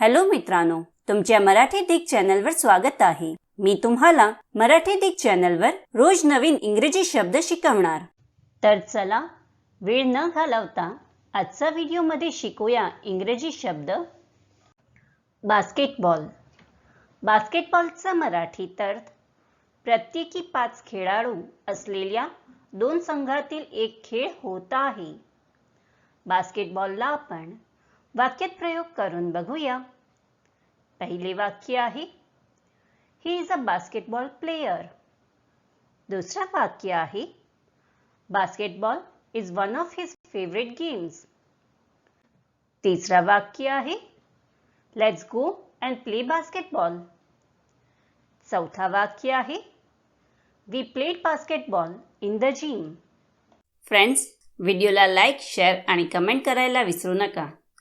Hello मित्रांनो तुमच्या मराठी दिग चॅनलवर स्वागत आहे. मी तुम्हाला मराठी दिग चॅनलवर रोज नवीन इंग्रजी शब्द शिकवणार. तर चला वेळ न घालवता आजचा व्हिडिओमध्ये शिकूया इंग्रजी शब्द. बास्केटबॉल. बास्केटबॉलचा मराठीत अर्थ प्रत्येकी पाच खेळाडू असलेल्या दोन संघातील एक खेळ होत आहे. बास्केटबॉलला आपण वाक्यात प्रयोग करून बघूया. पहिले वाक्य आहे he is a basketball player दुसरा वाक्य आहे basketball is one of his favourite games तिसरा वाक्य आहे let's go and play basketball चौथा वाक्य आहे we played basketball in the gym friends व्हिडिओला लाईक शेअर आणि कमेंट करायला विसरू नका.